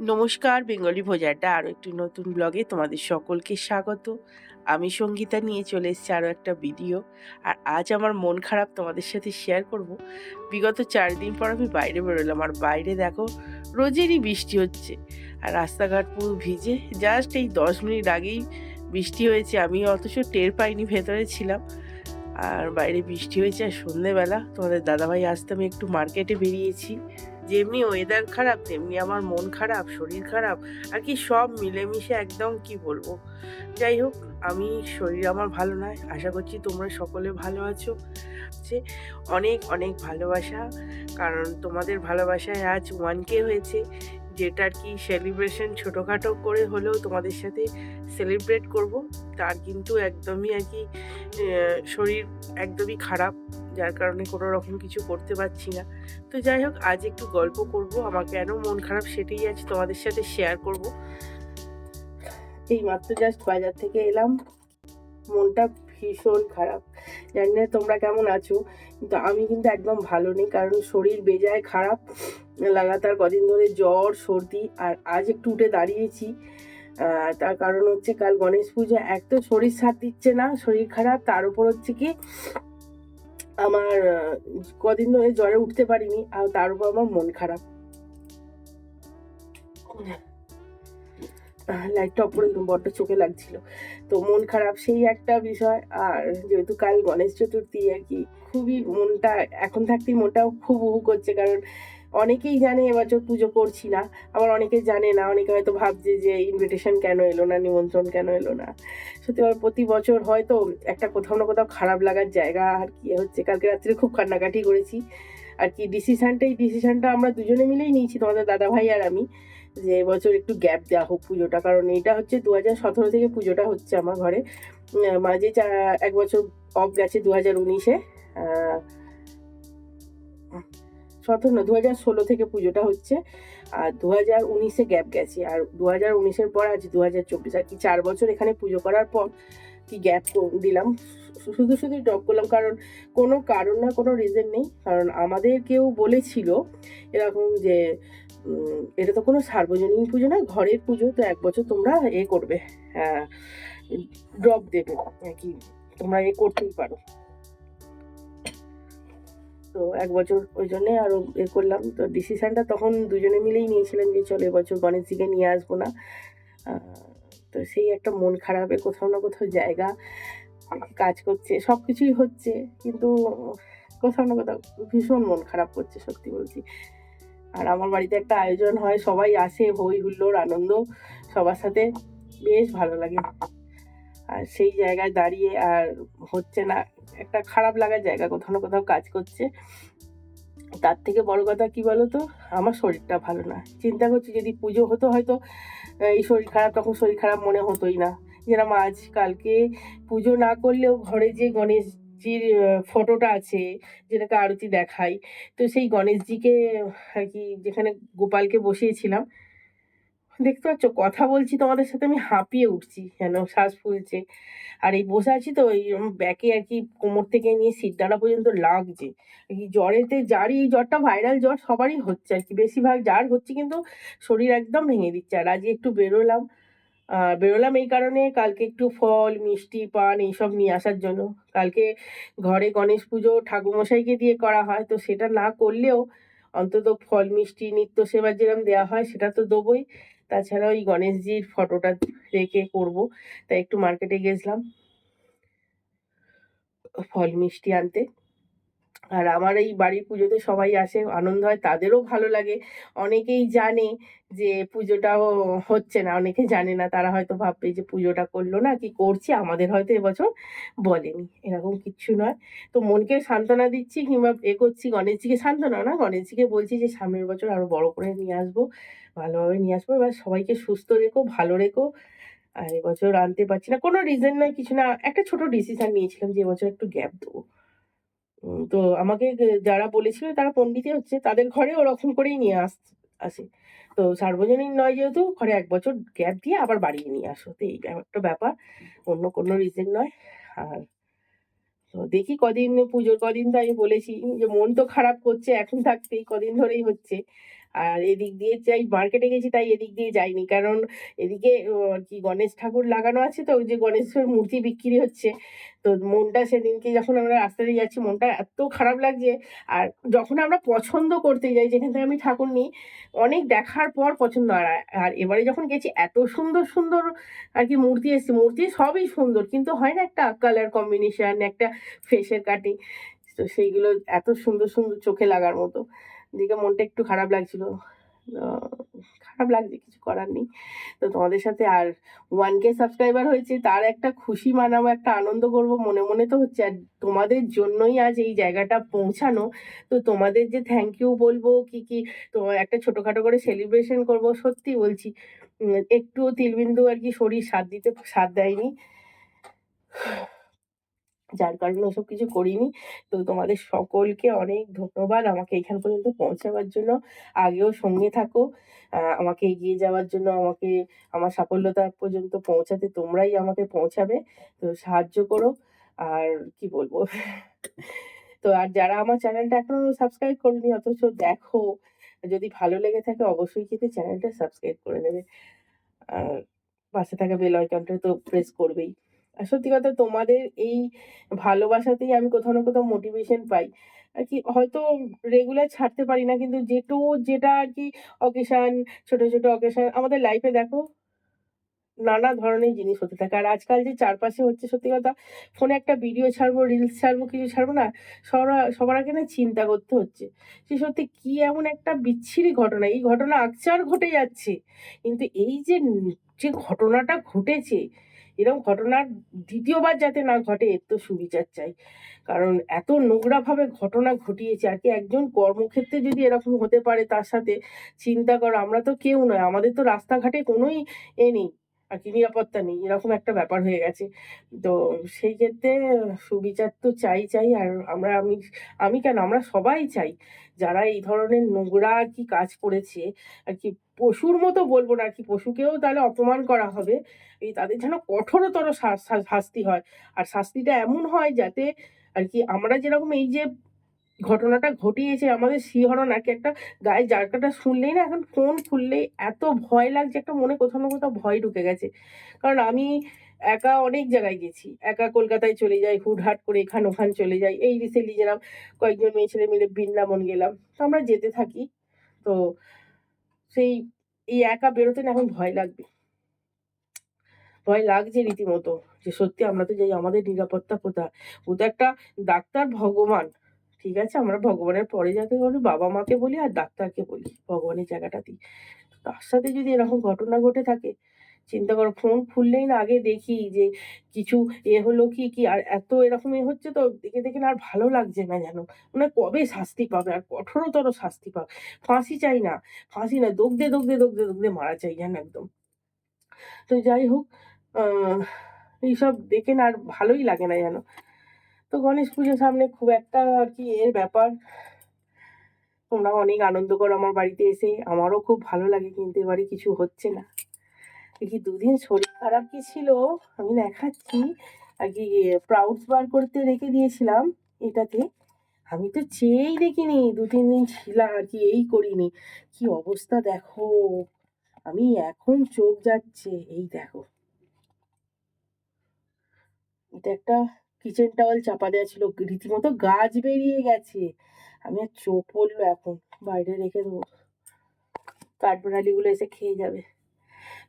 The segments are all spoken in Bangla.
নমস্কার, বেঙ্গলি ভোজাটা আরও একটি নতুন ব্লগে তোমাদের সকলকে স্বাগত। আমি সঙ্গীতা নিয়ে চলে এসেছি আরও একটা ভিডিও। আর আজ আমার মন খারাপ তোমাদের সাথে শেয়ার করব। বিগত চার দিন পর আমি বাইরে বেরোলাম। আর বাইরে দেখো, রোজেরই বৃষ্টি হচ্ছে। আর রাস্তাঘাট পুরো ভিজে। জাস্ট এই দশ মিনিট আগেই বৃষ্টি হয়েছে। আমি অথচ টের পাইনি ভেতরে ছিলাম। আর বাইরে বৃষ্টি হয়েছে। আর সন্ধেবেলা তোমাদের দাদাভাই আসতে আমি একটু মার্কেটে বেরিয়েছি। যেমনি ওয়েদার খারাপ, তেমনি আমার মন খারাপ, শরীর খারাপ, আর কি সব মিলেমিশে একদম কি বলব? যাই হোক, আমি শরীর আমার ভালো নয়, আশা করছি তোমরা সকলে ভালো আছো। যে অনেক অনেক ভালোবাসা, কারণ তোমাদের ভালোবাসায় আজ ওয়ান কে হয়েছে, যেটা আর কি সেলিব্রেশন ছোটোখাটো করে হলেও তোমাদের সাথে সেলিব্রেট করব, তার কিন্তু একদমই আর কি শরীর একদমই খারাপ, যার কারণে কোনো রকম কিছু করতে পারছি না। তো যাই হোক, আজ একটু গল্প করব। আমার কেন মন খারাপ সেটাই আজ তোমাদের সাথে শেয়ার করব। এই মাত্র জাস্ট বাজার থেকে এলাম। মনটা ভীষণ খারাপ। জানি না তোমরা কেমন আছো, কিন্তু আমি কিন্তু একদম ভালো নেই, কারণ শরীর বেজায় খারাপ। লাগাতার কদিন ধরে জ্বর, সর্দি, আর আজ একটু উঠে দাঁড়িয়েছি। তার কারণ হচ্ছে কাল গণেশ পুজো, এক তো শরীর সাথ দিচ্ছে না, শরীর খারাপ, তার উপর হচ্ছে কি আমার কদিন ধরে জ্বরে উঠতে পারিনি, আর তার উপর আমার মন খারাপ। লাইটটা অপরে বড্ড চোখে লাগছিল। তো মন খারাপ সেই একটা বিষয়, আর যেহেতু কাল গণেশ চতুর্থী আর কি, খুবই মনটা, এখন থাকতেই মনটাও খুব উহু করছে, কারণ অনেকেই জানে এবছর পুজো করছি না, আবার অনেকে জানে না, অনেকে হয়তো ভাবছে যে ইনভিটেশন কেন এলো না, নিমন্ত্রণ কেন এলো না। সত্যি আমার প্রতি বছর হয়তো একটা কোথাও না কোথাও খারাপ লাগার জায়গা, আর কি হচ্ছে, কালকে রাত্রে খুব কান্নাকাটি করেছি। আর কি ডিসিশানটা এই ডিসিশানটা আমরা দুজনে মিলেই নিয়েছি, তোমাদের দাদা ভাই আর আমি, যে এবছর একটু গ্যাপ দেওয়া হোক পুজোটা, কারণ এটা হচ্ছে দু হাজার সতেরো থেকে পুজোটা হচ্ছে আমার ঘরে। মাঝে চা- এক বছর অফ গেছে দু হাজার উনিশে সতেরো না দু হাজার ষোলো থেকে পুজোটা হচ্ছে, আর দু হাজার উনিশে গ্যাপ গেছে, আর দু হাজার উনিশের পর আজ দু হাজার চব্বিশ, আর কি চার বছর এখানে পুজো করার পর কি গ্যাপ দিলাম। শুধু শুধু ড্রপ করলাম, কারণ কোনো কারণ না, কোনো রিজন নেই, কারণ আমাদের কেউ বলেছিল এরকম যে এটা তো কোনো সার্বজনীন পুজো না, ঘরের পুজো, তো এক বছর তোমরা এ করবে ড্রপ দেবে, আর কি, তোমরা এ করতেই পারো। তো এক বছর ওই জন্যে আরও এ করলাম। তো ডিসিশানটা তখন দুজনে মিলেই নিয়েছিলাম যে চলো এবছর গণেশজিকে নিয়ে আসব না। তো সেই একটা মন খারাপে কোথাও না কোথাও জায়গা, কাজ করছে সব কিছুই হচ্ছে। কিন্তু কোথাও না কোথাও ভীষণ মন খারাপ করছে, সত্যি বলছি। আর আমার বাড়িতে একটা আয়োজন হয়, সবাই আসে, হই হুল্লোড়, আনন্দ, সবার সাথে। বেশ ভালো লাগে। আর সেই জায়গায় দাঁড়িয়ে আর হচ্ছে না, একটা খারাপ লাগার জায়গা, কোথাও না কোথাও কাজ করছে। তার থেকে বড় কথা কি বলো তো আমার শরীরটা ভালো না। চিন্তা করছি যদি পুজো হতো হয়তো এই শরীর খারাপ, তখন শরীর খারাপ মনে হতোই না। যেরকম আজ কালকে পুজো না করলেও ঘরে যে গণেশজির ফটোটা আছে, যেটাকে আরতি দেখাই তো সেই গণেশজিকে আর কি যেখানে গোপালকে বসিয়েছিলাম দেখতে পাচ্ছ, কথা বলছি, তোমাদের সাথে আমি হাঁপিয়ে উঠছি, যেন শ্বাস ফুলছে। আর এই বসে আছি তো, এই ব্যাকে আর কি, কোমর থেকে নিয়ে সিটদানা পর্যন্ত লাগছে। জ্বরেতে যারই, এই জ্বরটা ভাইরাল জ্বর সবারই হচ্ছে আর কি, বেশিরভাগ যার হচ্ছে কিন্তু শরীর একদম ভেঙে দিচ্ছে। আর আজকে একটু বেরোলাম বেরোলাম এই কারণে কালকে একটু ফল, মিষ্টি, পান এইসব নিয়ে আসার জন্য। কালকে ঘরে গণেশ পুজো ঠাকুরমশাইকে দিয়ে করা হয়, তো সেটা না করলেও অন্তত ফল, মিষ্টি, নিত্য সেবার যেরকম দেওয়া হয় সেটা তো দেবোই। তাছাড়া ওই গণেশজির ফটোটা রেখে করব। তাই একটু মার্কেটে গেছিলাম ফল মিষ্টি আনতে। আর আমার এই বাড়ির পুজোতে সবাই আসে, আনন্দ হয়, তাদেরও ভালো লাগে। অনেকেই জানে যে পুজোটাও হচ্ছে না, অনেকে জানে না, তারা হয়তো ভাববে যে পুজোটা করল না, কি করছি, আমাদের হয়তো এবছর বলেনি, এরকম কিচ্ছু নয়। তো মনকে সান্ত্বনা দিচ্ছি কিংবা এ করছি, গণেশজিকে সান্ত্বনা না, গণেশজিকে বলছি যে সামনের বছর আরও বড় করে নিয়ে আসব। ভালোভাবে নিয়ে আসব। এবার সবাইকে সুস্থ রেখো, ভালো রেখো। আর এবছর আনতে পারছি না। কোনো রিজন নয়, কিছু না। একটা ছোট ডিসিশন নিয়েছিলাম যে এবছর একটু গ্যাপ দেবো। তো আমাকে যারা বলেছিল তারা পণ্ডিতই হচ্ছে, তাদের ঘরে ওরকম করেই নিয়ে আস, আসে। তো সার্বজনীন নয় যেহেতু, ঘরে এক বছর গ্যাপ দিয়ে আবার বাড়িয়ে নিয়ে আসো। তো এই একটা ব্যাপার। অন্য কোনো রিজন নয়। আর তো দেখি কদিন পুজোর, কদিন তো আমি বলেছি যে মন তো খারাপ করছে, এখন থাকতেই কদিন ধরেই হচ্ছে। আর এদিক দিয়ে যাই মার্কেটে গেছি তাই এদিক দিয়ে যাইনি। কারণ এদিকে আর কি গণেশ ঠাকুর লাগানো আছে তো, ওই যে গণেশের মূর্তি বিক্রি হচ্ছে। তো মনটা সেদিনকে যখন আমরা রাস্তা দিয়ে যাচ্ছি, মনটা এত খারাপ লাগছে। আর যখন আমরা পছন্দ করতে যাই, যেখান থেকে আমি ঠাকুর নিই, অনেক দেখার পর পছন্দ। আর আর এবারে যখন গেছি, এত সুন্দর সুন্দর আর কি মূর্তি এসছে। মূর্তি সবই সুন্দর, কিন্তু হয় না একটা কালার কম্বিনেশন একটা ফেসের কাটিং তো সেইগুলো এত সুন্দর সুন্দর চোখে লাগার মতো। দিকে মনটা একটু খারাপ লাগছিল। খারাপ লাগছে, কিছু করার নেই। তো তোমাদের সাথে আর ওয়ান কে সাবস্ক্রাইবার হয়েছে, তার একটা খুশি মানাবো, একটা আনন্দ করব। মনে মনে তো হচ্ছে, আর তোমাদের জন্যই আজ এই জায়গাটা পৌঁছানো। তো তোমাদের যে থ্যাংক ইউ বলব, কি কি, তো একটা ছোটোখাটো করে সেলিব্রেশন করব, সত্যি বলছি। একটুও তিলবিন্দু আর কি শরীর সাথ দিতে, সাথ দেয়নি। যার কারণে ওসব কিছু করিনি। তো তোমাদের সকলকে অনেক ধন্যবাদ আমাকে এখান পর্যন্ত পৌঁছাবার জন্য। আগেও সঙ্গে থাকো। আমাকে এগিয়ে যাওয়ার জন্য আমাকে, আমার সাফল্যতা পর্যন্ত পৌঁছাতে তোমরাই আমাকে পৌঁছাবে। তো সাহায্য করো। আর কি বলব? তো আর যারা আমার চ্যানেলটা এখনও সাবস্ক্রাইব করনি, অথচ দেখো, যদি ভালো লেগে থাকে অবশ্যই কিন্তু চ্যানেলটা সাবস্ক্রাইব করে নেবে। আর পাশে থাকা বেল আইকনটা তো প্রেস করবেই। আর সত্যি কথা তোমাদের এই ভালোবাসাতেই আমি কোথাও না কোথাও মোটিভেশন পাই। আর কি হয়তো রেগুলার ছাড়তে পারি না, কিন্তু যেটু যেটা আর কি অকেশন ছোট ছোট অকেশন আমাদের লাইফে দেখো নানা ধরনের জিনিস হতে থাকে। আর আজকাল যে চারপাশে হচ্ছে সত্যি কথা ফোনে একটা ভিডিও ছাড়বো রিলস ছাড়বো, কিছু ছাড়বো না সবার সবার আগে না চিন্তা করতে হচ্ছে সে সত্যি কি এমন একটা বিচ্ছিরি ঘটনা, এই ঘটনা আকচার ঘটে যাচ্ছে। কিন্তু এই যে যে ঘটনাটা ঘটেছে এরকম ঘটনা দ্বিতীয়বার যাতে না ঘটে, এর তো সুবিচার চাই। কারণ এত নোংরাভাবে ঘটনা ঘটিয়েছে, আর কি একজন কর্মক্ষেত্রে যদি এরকম হতে পারে তার সাথে, চিন্তা করো, আমরা তো কেউ নয়, আমাদের তো রাস্তাঘাটে কোনোই এ নেই। আর কি নিরাপত্তা নেই, এরকম একটা ব্যাপার হয়ে গেছে। তো সেই ক্ষেত্রে সুবিচার তো চাই চাই, আর আমরা, আমি আমি কেন, আমরা সবাই চাই যারা এই ধরনের নোংরা কি কাজ করেছে, আর কি পশুর মতো বলব না, আর কি পশুকেও তাহলে অপমান করা হবে, এই তাদের যেন কঠোরতর শাস্তি হয়। আর শাস্তিটা এমন হয় যাতে, আর কি আমরা যেরকম এই যে ঘটনাটা ঘটিয়েছে। আমাদের শিহরণ আর কি একটা গায়ে জায়গাটা শুনলেই না এখন ফোন খুললেই এত ভয় লাগছে, একটা মনে কোথাও না কোথাও ভয় ঢুকে গেছে। কারণ আমি একা অনেক জায়গায় গেছি। একা কলকাতায় চলে যাই, হুটহাট করে এখান ওখান চলে যাই। এই রিসেন্টলি যেরকম কয়েকজন মেয়ে ছেলে মিলে বৃন্দাবন গেলাম। তো আমরা যেতে থাকি। তো সেই, এই একা বেরোতে না এখন ভয় লাগবে। ভয় লাগছে রীতিমতো যে সত্যি আমরা তো যাই, আমাদের নিরাপত্তা কোথায়? ও তো একটা ডাক্তার ভগবান। ঠিক আছে, আমরা ভগবানের পরে যাকে বলি, বাবা মাকে বলি আর ডাক্তারকে বলি, ভগবানের জায়গাটা দিই। তার সাথে যদি এরকম ঘটনা ঘটে থাকে, চিন্তা করো ফোন খুললেই না আগে দেখি যে কিছু এ হলো কি কি আর এত এরকম এ হচ্ছে তো দেখে দেখে না আর ভালো লাগছে না যেন। মানে কবে শাস্তি পাবে আর কঠোরতর শাস্তি পাবে? ফাঁসি চাই না, ফাঁসি না দগদে দগদে দগদে দগদে মারা চাই যেন একদম। তো যাই হোক এইসব দেখে না আর ভালোই লাগে না যেন। তো গণেশ পুজোর সামনে খুব একটা আর কি এর ব্যাপার। তোমরা অনেক আনন্দ করো আমার বাড়িতে এসে। আমারও খুব ভালো লাগে কিন্তু এবারে কিছু হচ্ছে না। দেখি দুদিন শরীর খারাপ কি ছিল? আমি দেখাচ্ছি। আর কি প্রাউডস বার করতে রেখে দিয়েছিলাম এটাতে। আমি তো চেয়েই দেখিনি, দু, তিন দিন ছিলাম আর কি, এই করিনি। কি অবস্থা দেখো? আমি এখন চোখ যাচ্ছে, এই দেখো। এটা একটা কিচেন টাওয়াল চাপা দেওয়া ছিল। রীতিমতো গাছ বেরিয়ে গেছে। আমি আর চোখ পড়ল এখন। বাইরে রেখে দেবো। কাঠবেড়ালিগুলো এসে খেয়ে যাবে।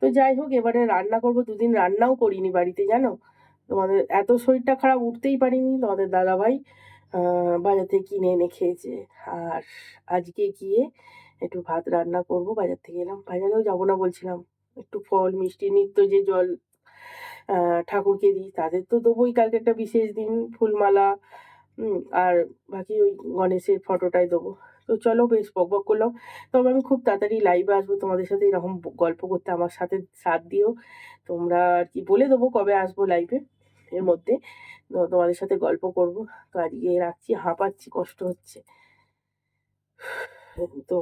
তো যাই হোক, এবারে রান্না করব। দুদিন রান্নাও করিনি বাড়িতে, জানো? তোমাদের এত শরীরটা খারাপ, উঠতেই পারিনি। তোমাদের দাদাভাই বাজার থেকে কিনে এনে খেয়েছে। আর আজকে গিয়ে একটু ভাত রান্না করব। বাজার থেকে এলাম। বাজারেও যাব না বলছিলাম। একটু ফল, মিষ্টি, নিত্য যে জল ঠাকুরকে দিই। তাদের তো দেবোই কালকে একটা বিশেষ দিন, ফুলমালা আর বাকি ওই গণেশের ফটোটাই দেবো। তো চলো বেশ, বক বক করলাম। তবে আমি খুব তাড়াতাড়ি লাইভে আসব, তোমাদের সাথে এরকম গল্প করতে আমার সাথে সাথ দিও। তোমরা আর কি বলে দেবো কবে আসব লাইভে এর মধ্যে। তোমাদের সাথে গল্প করব। তো আজকে রাখছি, হাঁপাচ্ছি, কষ্ট হচ্ছে। তো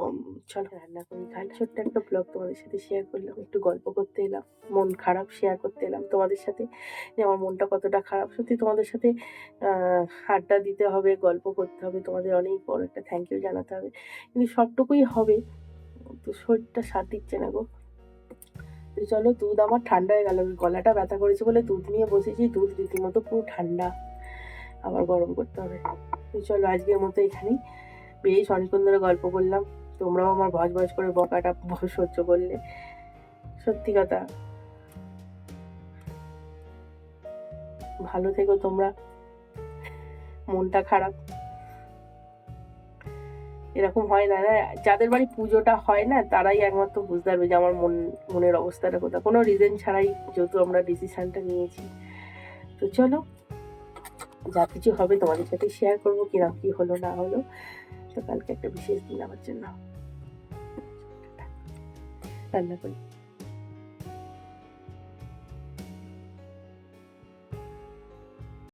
চলো রান্না করি খাই ছোট্ট একটা ব্লগ তোমাদের সাথে শেয়ার করলাম একটু গল্প করতে এলাম মন খারাপ শেয়ার করতে এলাম তোমাদের সাথে যে আমার মনটা কতটা খারাপ। সত্যি তোমাদের সাথে আড্ডা দিতে হবে গল্প করতে হবে তোমাদের অনেক বড় একটা থ্যাংক ইউ জানাতে হবে। কিন্তু সবটুকুই হবে তো শরীরটা সাথ দিচ্ছে না গো। তো চলো দুধ আমার ঠান্ডা হয়ে গেল গলাটা ব্যথা করেছে বলে দুধ নিয়ে বসেছি দুধ রীতিমতো পুরো ঠান্ডা। আবার গরম করতে হবে। তো চলো আজকের মতো এখানেই। বেশ অনেকক্ষণ ধরে গল্প করলাম তোমরাও আমার ভজ ভজ করে বকাটা সহ্য করলে। সত্যি কথা। ভালো থেকো তোমরা। মনটা খারাপ। এরকম হয় না যাদের বাড়ি পুজোটা হয় না, তারাই একমাত্র বুঝতে পারবে যে আমার মন, মনের অবস্থাটা কোথায়। কোনো রিজন ছাড়াই যেহেতু আমরা ডিসিশনটা নিয়েছি। তো চলো, যা কিছু হবে তোমাদের সাথে শেয়ার করব, কিরম কি হলো, না হলো। তো কালকে একটা বিশেষ দিন আমার জন্য। রান্না করি।